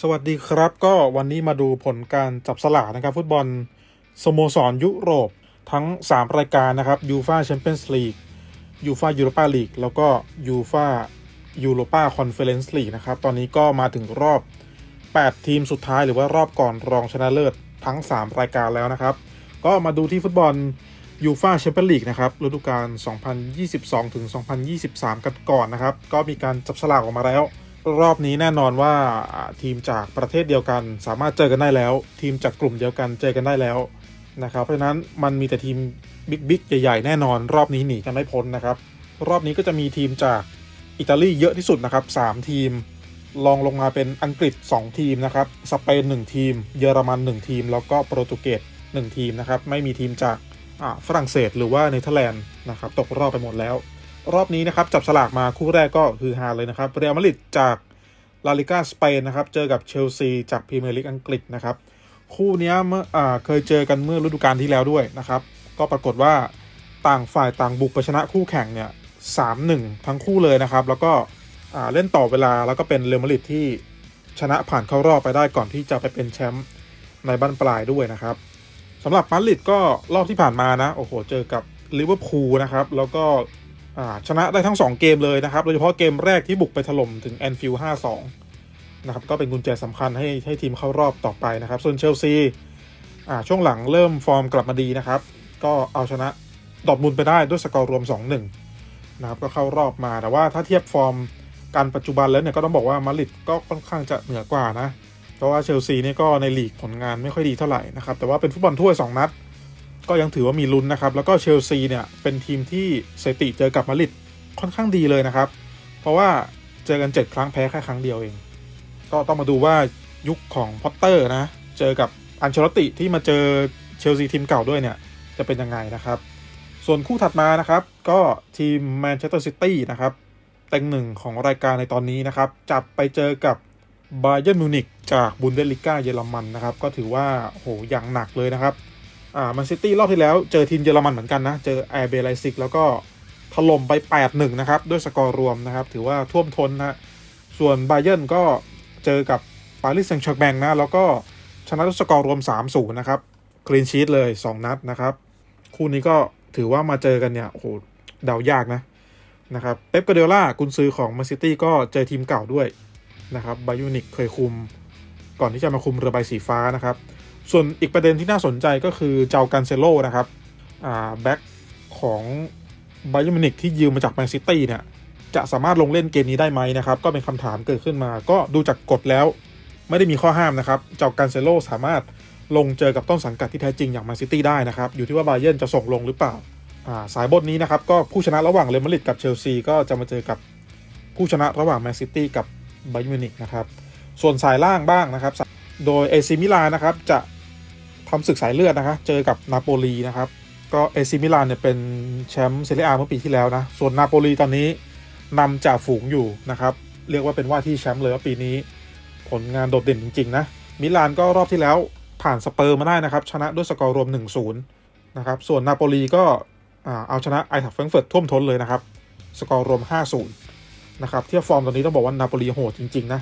สวัสดีครับก็วันนี้มาดูผลการจับสลากนะครับ ฟุตบอลสโมสรยุโรปทั้ง 3 รายการนะครับยูฟาแชมเปี้ยนส์ลีกยูฟายูโรปาลีกแล้วก็ยูฟายูโรปาคอนเฟอเรนซ์ลีกนะครับตอนนี้ก็มาถึงรอบ 8 ทีมสุดท้ายหรือว่ารอบก่อนรองชนะเลิศทั้ง 3 รายการแล้วนะครับ ก็มาดูที่ฟุตบอลยูฟาแชมเปี้ยนลีกนะครับฤดูกาล2022ถึง2023 กันก่อนนะครับ ก็มีการจับสลากออกมาแล้ว รอบนี้แน่นอนว่าทีมจากประเทศเดียวกัน สามารถเจอกันได้แล้ว ทีมจากกลุ่มเดียวกันเจอกันได้แล้วนะครับเพราะฉะนั้นมันมีแต่ทีมบิ๊กๆใหญ่ๆแน่นอน รอบนี้หนีกันไม่พ้นนะครับ รอบนี้ก็จะมีทีมจากอิตาลีเยอะที่สุดนะครับ 3 ทีมลองลงมาเป็นอังกฤษ 2 ทีมนะครับสเปน1ทีม เยอรมัน 1 ทีม แล้วก็โปรตุเกส1ทีมนะครับไม่มีทีมจากฝรั่งเศสหรือว่าเนเธอร์แลนด์นะครับตกรอบไปหมดแล้ว รอบนี้นะครับจับสลากมาคู่แรกก็คือฮาเลยนะครับเรอัลมาดริดจากลาลิกาสเปนนะครับเจอกับเชลซีจากพรีเมียร์ลีกอังกฤษนะครับคู่นี้เมื่ออเคยเจอกันเมื่อฤดูกาลที่แล้วด้วยนะครับ ก็ปรากฏว่าต่างฝ่ายต่างบุกไปชนะคู่แข่งเนี่ยสามหนึ่งทั้งคู่เลยนะครับ แล้วก็เล่นต่อเวลาแล้วก็เป็นเรอัลมาดริดที่ชนะผ่านเข้ารอบไปได้ก่อนที่จะไปเป็นแชมป์ในบ้านปลายด้วยนะครับสำหรับมาดริดก็รอบที่ผ่านมานะโอ้โหเจอกับลิเวอร์พูลนะครับแล้วก็ ชนะได้ทั้ง 2 เกมเลยนะครับ โดยเฉพาะเกมแรกที่บุกไปถล่มถึงแอนฟิลด์5-2 นะครับ ก็เป็นกุญแจสำคัญให้ให้ทีมเข้ารอบต่อไปนะครับ ส่วนเชลซีช่วงหลังเริ่มฟอร์มกลับมาดีนะครับ ก็เอาชนะดอร์ทมุนด์ไปได้ด้วยสกอร์รวม 2-1 นะครับ ก็เข้ารอบมา แต่ว่าถ้าเทียบฟอร์มการปัจจุบันแล้วเนี่ยก็ต้องบอกว่ามาริดก็ค่อนข้างจะเหนือกว่านะ เพราะว่าเชลซีนี่ก็ในลีกผลงานไม่ค่อยดีเท่าไหร่นะครับ แต่ว่าเป็นฟุตบอลถ้วย 2 นัด ก็ยังถือว่ามีลุ้นนะครับ แล้วก็เชลซีเนี่ยเป็นทีมที่สถิติเจอกับมาริดค่อนข้างดีเลยนะครับ เพราะว่าเจอกัน 7 ครั้งแพ้แค่ครั้งเดียวเอง ก็ต้องมาดูว่ายุคของพอตเตอร์นะ เจอกับอันเชลติที่มาเจอเชลซีทีมเก่าด้วยเนี่ย จะเป็นยังไงนะครับ ส่วนคู่ถัดมานะครับ ก็ทีมแมนเชสเตอร์ซิตี้นะครับเต็งหนึ่งของรายการในตอนนี้นะครับ จับไปเจอกับบาเย r n m มิวนิกจากบุนเดสลิก้าเยอรมันนะครับ ก็ถือว่าโหอย่างหนักเลยนะครับ อ่ามันซิตี้รอบที่แล้วเจอทีมเยอรมันเหมือนกันนะ เจอแอร์เบไลซิกแล้วก็ถล่มไป 8-1 นะครับ ด้วยสกอร์รวมนะครับ ถือว่าท่วมท้นนะส่วนไบเย r n ก็เจอกับปารีสแซงต์แชร์แมงนะ แล้วก็ชนะด้วยสกอร์รวม 3-0 นะครับกรีนชีตเลย 2 นัดนะครับ คู่นี้ก็ถือว่ามาเจอกันเนี่ยโอ้โหเดายากนะนะครับเป๊ปกาเดล่ากุนซือของมนซิตี้ก็เจอทีมเก่าด้วยนะครับไบยูนิกเคยคุม ก่อนที่จะมาคุมเรือใบสีฟ้านะครับ ส่วนอีกประเด็นที่น่าสนใจก็คือเจ้ากันเซโลนะครับแบ็คของไบ e มินิกที่ยืมมาจากแมนซิตี้เนี่ยจะสามารถลงเล่นเกมนี้ได้ไหมนะครับ ก็เป็นคำถามเกิดขึ้นมา ก็ดูจากกฎแล้ว ไม่ได้มีข้อห้ามนะครับ เจ้ากันเซโลสามารถลงเจอกับต้นสังกัดที่แท้จริงอย่างแมนซิตี้ได้นะครับ อยู่ที่ว่าไบเย r n จะส่งลงหรือเปล่าสายบทนี้นะครับ ก็ผู้ชนะระหว่างเรอัลมาดริดกับเชลซีก็จะมาเจอกับผู้ชนะระหว่างแมนซิตี้กับไบ e มินิกนะครับส่วนสายล่างบ้างนะครับ โดยเอซิมิลานะครับจะ ทำศึกสายเลือดนะครับเจอกับนาโปลีนะครับ ก็เอซิมิลานเนี่ยเป็นแชมป์เซเรียอาเมื่อปีที่แล้วนะ ส่วนนาโปลีตอนนี้นำจ่าฝูงอยู่นะครับ เรียกว่าเป็นว่าที่แชมป์เลยว่าปีนี้ ผลงานโดดเด่นจริงๆนะ มิลานก็รอบที่แล้วผ่านสเปอร์มาได้นะครับ ชนะด้วยสกอร์รวม 1-0 นะครับ ส่วนนาโปลีก็เอาชนะไอทัฟเฟรงเฟิร์ตท่วมท้นเลยนะครับ สกอร์รวม 5-0 นะครับ เทียบฟอร์มตอนนี้ต้องบอกว่านาโปลีโหดจริงๆนะ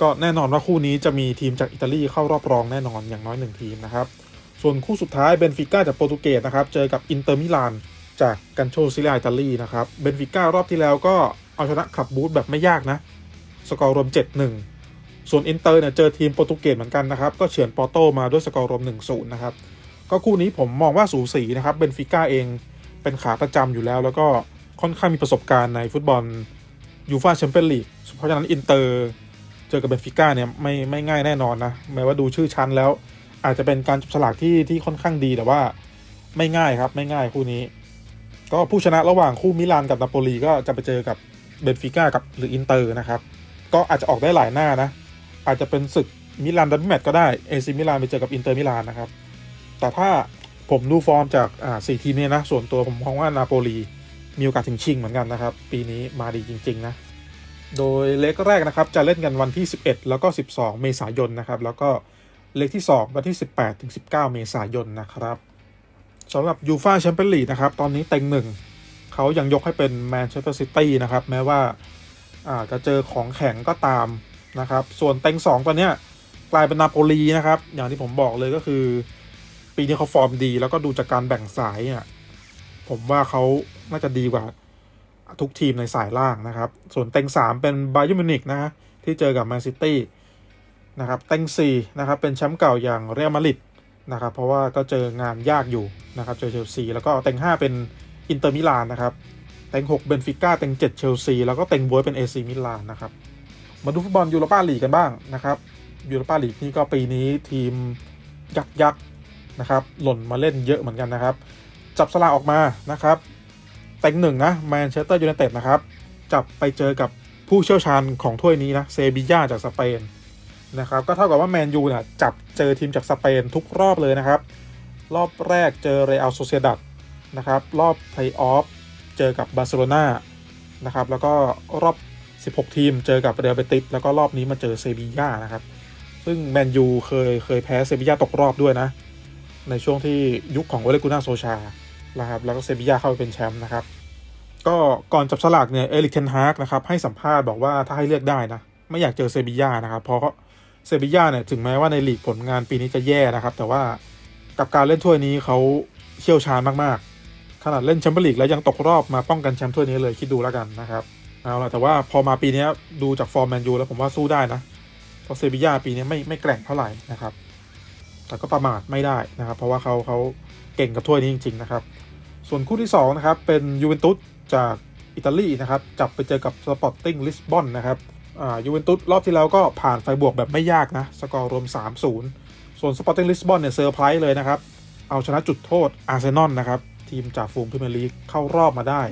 ก็แน่นอนว่าคู่นี้จะมีทีมจากอิตาลีเข้ารอบรองแน่นอนอย่างน้อยหนึ่งทีมนะครับ ส่วนคู่สุดท้ายเบนฟิก้าจากโปรตุเกสนะครับ เจอกับอินเตอร์มิลานจากกันโชซิลียอิตาลีนะครับ เบนฟิก้ารอบที่แล้วก็เอาชนะคลับบูธแบบไม่ยากนะ สกอร์รวม 7-1 ส่วนอินเตอร์เนี่ยเจอทีมโปรตุเกสเหมือนกันนะครับ ก็เฉือนปอร์โตมาด้วยสกอร์รวม 1-0 นะครับ ก็คู่นี้ผมมองว่าสูสีนะครับ เบนฟิก้าเองเป็นขาประจำอยู่แล้ว แล้วก็ค่อนข้างมีประสบการณ์ในฟุตบอลยูฟ่าแชมเปี้ยนลีก เพราะฉะนั้นอินเตอร์ เจอกับเบนฟิก้าเนี่ยไม่ไม่ง่ายแน่นอนนะแม้ว่าดูชื่อชั้นแล้ว อาจจะเป็นการจับสลากที่ที่ค่อนข้างดีแต่ว่าไม่ง่ายครับไม่ง่ายคู่นี้ ก็ผู้ชนะระหว่างคู่มิลานกับนาโปลีก็จะไปเจอกับเบนฟิก้ากับหรืออินเตอร์นะครับ ก็อาจจะออกได้หลายหน้านะ อาจจะเป็นศึกมิลานดับเบิลแมตช์ก็ได้เอซิมิลานไปเจอกับอินเตอร์มิลานนะครับ แต่ถ้าผมดูฟอร์มจากอ่าสี่ทีมเนี่ยนะ ส่วนตัวผมมองว่านาโปลีมีโอกาสถึงชิงเหมือนกันนะครับ ปีนี้มาดีจริง ๆ นะ โดยเล็กแรกนะครับจะเล่นกันวันที่ 11 แล้วก็ 12 เมษายนนะครับ แล้วก็เล็กที่ 2 วันที่ 18 ถึง 19 เมษายนนะครับสำหรับยูฟาแชมเปี้ยนลีกนะครับ ตอนนี้เต็งหนึ่งเขายังยกให้เป็นแมนเชสเตอร์ซิตี้นะครับ แม้ว่าอาจะเจอของแข็งก็ตามนะครับ ส่วนเต็งสองตอนเนี้ยกลายเป็นนาโปลีนะครับ อย่างที่ผมบอกเลยก็คือ ปีนี้เขาฟอร์มดี แล้วก็ดูจากการแบ่งสายเนี่ยผมว่าเขาน่าจะดีกว่า ทุกทีมในสายล่างนะครับ ส่วนเต็งสามเป็นบาเยอร์มิวนิกนะฮะที่เจอกับแมนซิตี้นะครับเต็งสี่นะครับเป็นแชมป์เก่าอย่างเรอัลมาดริดนะครับเพราะว่าก็เจองานยากอยู่นะครับเจอเชลซีแล้วก็เต็งห้าเป็นอินเตอร์มิลานนะครับเต็ง6เบนฟิก้าเต็ง 7 เชลซีแล้วก็เต็งบวยเป็นเอซีมิลานนะครับมาดูฟุตบอลยูโรปาลีกกันบ้างนะครับยูโรปาลีกนี่ก็ปีนี้ทีมยักษ์ยักษ์นะครับหล่นมาเล่นเยอะเหมือนกันนะครับ จับสลากออกมานะครับ เต็งหนึ่งนะแมนเชสเตอร์ยูไนเต็ดนะครับ จับไปเจอกับผู้เชี่ยวชาญของถ้วยนี้นะเซบีย่าจากสเปนนะครับก็เท่ากับว่าแมนยูเนี่ยจับเจอทีมจากสเปนทุกรอบเลยนะครับ รอบแรกเจอเรอัลโซเซดัดนะครับรอบเพลย์ออฟเจอกับบาร์เซโลนานะครับแล้วก็รอบ 16 ทีมเจอกับเรอัลเบติสแล้วก็รอบนี้มาเจอเซบีย่านะครับซึ่งแมนยูเคยเคยแพ้เซบีย่าตกรอบด้วยนะ ในช่วงที่ยุคของโอเลกุน่าโซชา นะครับแล้วก็เซบียาเข้าไปเป็นแชมป์นะครับก็ก่อนจับฉลากเนี่ยเอริกเทนฮากนะครับให้สัมภาษณ์บอกว่าถ้าให้เลือกได้นะไม่อยากเจอเซบีย่านะครับเพราะเซบียาเนี่ยถึงแม้ว่าในลีกผลงานปีนี้จะแย่นะครับ แต่ว่ากับการเล่นถ้วยนี้เขาเชี่ยวชาญมากๆ ขนาดเล่นแชมเปี้ยนลีกแล้วยังตกรอบมาป้องกันแชมป์ถ้วยนี้เลยคิดดูแล้วกันนะครับเอาละแต่ว่าพอมาปีนี้ดูจากฟอร์มแมนยูแล้วผมว่าสู้ได้นะเพราะเซบียาปีนี้ไม่ไม่แกร่งเท่าไหร่นะครับ แต่ก็ประมาทไม่ได้นะครับ เพราะว่าเขาเขาเก่งกับถ้วยนี้จริง ๆ นะครับ ส่วนคู่ที่2นะครับเป็นยูเวนตุสจากอิตาลีนะครับจับไปเจอกับสปอร์ติ้งลิสบอนนะครับอ่ายูเวนตุสรอบที่แล้วก็ผ่านไฟบวกแบบไม่ยากนะ สกอร์รวม 3-0 ส่วนสปอร์ติ้งลิสบอนเนี่ยเซอร์ไพรส์เลยนะครับ เอาชนะจุดโทษอาร์เซนอลนะครับ ทีมจากฟูมพรีเมียร์ลีกเข้ารอบมาได้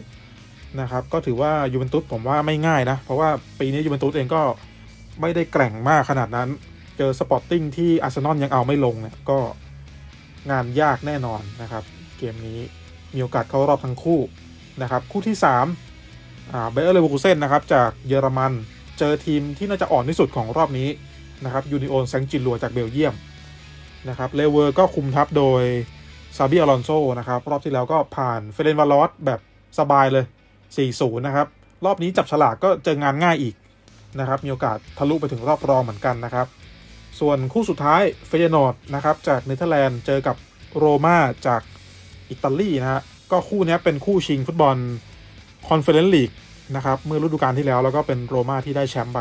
นะครับ ก็ถือว่ายูเวนตุสผมว่าไม่ง่ายนะ เพราะว่าปีนี้ยูเวนตุสเองก็ไม่ได้แกร่งมากขนาดนั้น เจอสปอร์ติ้งที่อาร์เซนอลยังเอาไม่ลงเนี่ยก็งานยากแน่นอนนะครับ เกมนี้ มีโอกาสเข้ารอบทั้งคู่นะครับ คู่ที่3อ่าเบเออร์เลเวอร์คูเซนนะครับจากเยอรมันเจอทีมที่น่าจะอ่อนที่สุดของรอบนี้นะครับยูนิโอนแซงจินลัวจากเบลเยียมนะครับเลเวอร์ก็คุมทัพโดยซาบิอลอนโซนะครับ รอบที่แล้วก็ผ่านเฟเรนวาลอสแบบสบายเลย 4-0 นะครับ รอบนี้จับฉลากก็เจองานง่ายอีกนะครับ มีโอกาสทะลุไปถึงรอบรองเหมือนกันนะครับ ส่วนคู่สุดท้ายเฟยนอร์ดนะครับจากเนเธอร์แลนด์เจอกับโรม่าจาก อิตาลีนะฮะก็คู่นี้เป็นคู่ชิงฟุตบอลคอนเฟอเรนซ์ลีกนะครับเมื่อฤดูกาลที่แล้วแล้วก็เป็นโรม่าที่ได้แชมป์ไป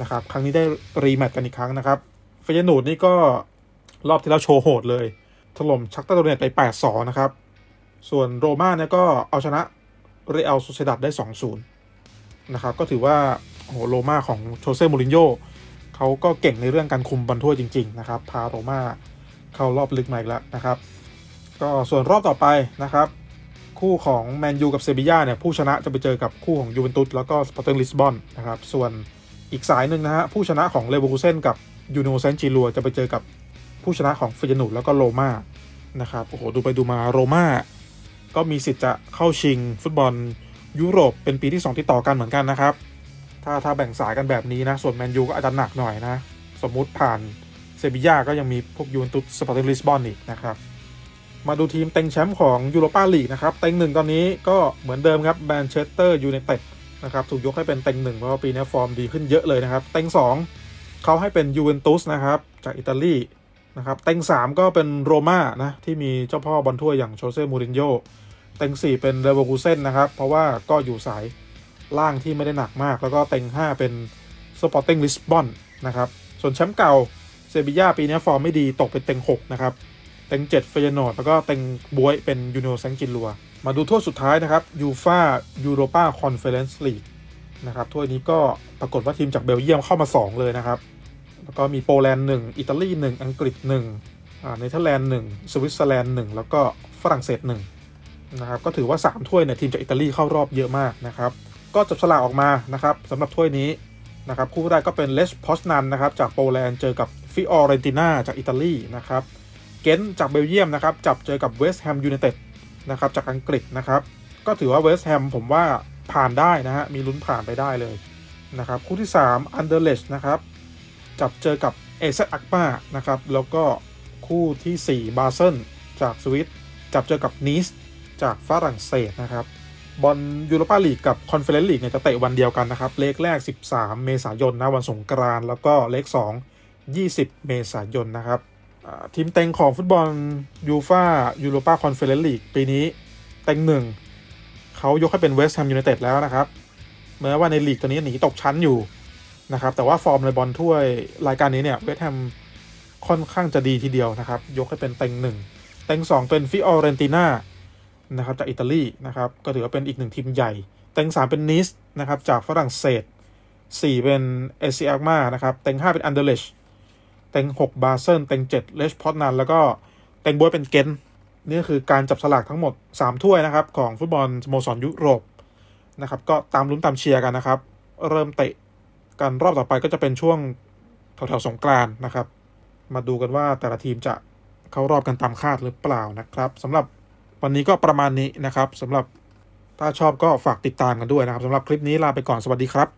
นะครับครั้งนี้ได้รีแมตช์กันอีกครั้งนะครับเฟยนูดนี่ก็รอบที่แล้วโชว์โหดเลยถล่มชักตาโดเนตไป 8-2 นะครับ ส่วนโรม่าเนี่ยก็เอาชนะเรอัลโซเซดัดได้ 2-0 นะครับ ก็ถือว่าโหโรม่าของโชเซ่มูรินโญ่เขาก็เก่งในเรื่องการคุมบอลถ้วจริง ๆ นะครับ พาโรม่าเข้ารอบลึกมาอีกแล้วนะครับ ก็ส่วนรอบต่อไปนะครับ คู่ของแมนยูกับเซบีย่าเนี่ยผู้ชนะจะไปเจอกับคู่ของยูเวนตุสแล้วก็สปอร์ติงลิสบอนนะครับส่วนอีกสายหนึ่งนะฮะผู้ชนะของเลเวอร์คูเซนกับยูโนเซนจิลัวจะไปเจอกับผู้ชนะของฟิยนุดแล้วก็โรม่านะครับโอ้โหดูไปดูมาโรม่าก็มีสิทธิ์จะเข้าชิงฟุตบอลยุโรปเป็นปีที่ 2 ที่ต่อกันเหมือนกันนะครับ ถ้าถ้าแบ่งสายกันแบบนี้นะ ส่วนแมนยูก็อาจจะหนักหน่อยนะ สมมุติผ่านเซบีย่าก็ยังมีพวกยูเวนตุสสปอร์ติงลิสบอนอีกนะครับ มาดูทีมเต็งแชมป์ของยูโรปาลีกนะครับ เต็งหนึ่งตอนนี้ก็เหมือนเดิมครับแมนเชสเตอร์ยูไนเต็ดนะครับ ถูกยกให้เป็นเต็งหนึ่งเพราะว่าปีนี้ฟอร์มดีขึ้นเยอะเลยนะครับ เต็งสองเขาให้เป็นยูเวนตุสนะครับ จากอิตาลีนะครับ เต็ง3ก็เป็นโรม่านะ ที่มีเจ้าพ่อบอลถ้วยอย่างโชเซ่มูรินโญ่เต็ง4เป็นเรเวอร์คูเซนนะครับ เพราะว่าก็อยู่สายล่างที่ไม่ได้หนักมาก แล้วก็เต็ง5เป็นสปอร์ติ้งลิสบอนนะครับ ส่วนแชมป์เก่าเซบีย่าปีนี้ฟอร์มไม่ดีตกเป็นเต็ง6นะครับ เต็ง 7 เฟยนอร์ดแล้วก็เต็งบวยเป็นยูโนแซงจินลัว มาดูถ้วยสุดท้ายนะครับยูฟายูโรปาคอนเฟอเรนซ์ลีกนะครับถ้วยนี้ก็ปรากฏว่าทีมจากเบลเยียมเข้ามา 2 เลยนะครับ แล้วก็มีโปแลนด์1อิตาลี1อังกฤษ1อ่าเนเธอร์แลนด์1สวิตเซอร์แลนด์1แล้วก็ฝรั่งเศส1นะครับก็ถือว่า 3 ถ้วยเนี่ยทีมจากอิตาลีเข้ารอบเยอะมากนะครับก็จับฉลากออกมานะครับสำหรับถ้วยนี้นะครับคู่แรกก็เป็นเลสพอสนันนะครับจากโปแลนด์เจอกับฟิออเรนตินาจากอิตาลีนะครับ เกนจากเบลเยียมนะครับ จับเจอกับเวสต์แฮมยูไนเต็ดนะครับจากอังกฤษนะครับ ก็ถือว่าเวสต์แฮมผมว่าผ่านได้นะฮะ มีลุ้นผ่านไปได้เลยนะครับคู่ที่ 3 อันเดอร์เลชนะครับ จับเจอกับเอเซอักมานะครับ แล้วก็คู่ที่ 4 บาเซนจากสวิตจับเจอกับนีสจากฝรั่งเศสนะครับบอลยูโรปาลีกกับคอนเฟอเรนซ์ลีกเนี่ยจะเตะวันเดียวกันนะครับ เลขแรก 13 เมษายนนะวันสงกรานต์แล้วก็เลข 2 20 เมษายนนะครับ ทีมเต็งของฟุตบอลยูฟายูโรปาคอนเฟอเรนซ์ลีกปีนี้เต็งหนึ่งเขายกให้เป็นเวสต์แฮมยูไนเต็ดแล้วนะครับแม้ว่าในลีกตอนนี้หนีตกชั้นอยู่นะครับ แต่ว่าฟอร์มในบอลถ้วยรายการนี้เนี่ยเวสต์แฮมค่อนข้างจะดีทีเดียวนะครับ ยกให้เป็นเต็งหนึ่งเต็งสองเป็นฟิออเรนติน่านะครับจากอิตาลีนะครับก็ถือว่าเป็นอีกหนึ่งทีมใหญ่ เต็งสามเป็นนิสนะครับจากฝรั่งเศสสี่เป็นเอเซียมานะครับเต็งห้าเป็นอันเดอร์เลช ต็งหกบาเซนเต็งเจ็ดเลชพอตนันแล้วก็เต็งบวยเป็นเกนนี่คือการจับสลากทั้งหมด 3 ถ้วยนะครับ ของฟุตบอลสโมสรยุโรปนะครับก็ตามลุ้นตามเชียร์กันนะครับ เริ่มเตะกันรอบต่อไปก็จะเป็นช่วงแถวๆสงกรานนะครับ มาดูกันว่าแต่ละทีมจะเข้ารอบกันตามคาดหรือเปล่านะครับสำหรับวันนี้ก็ประมาณนี้นะครับสำหรับถ้าชอบก็ฝากติดตามกันด้วยนะครับสำหรับคลิปนี้ลาไปก่อนสวัสดีครับ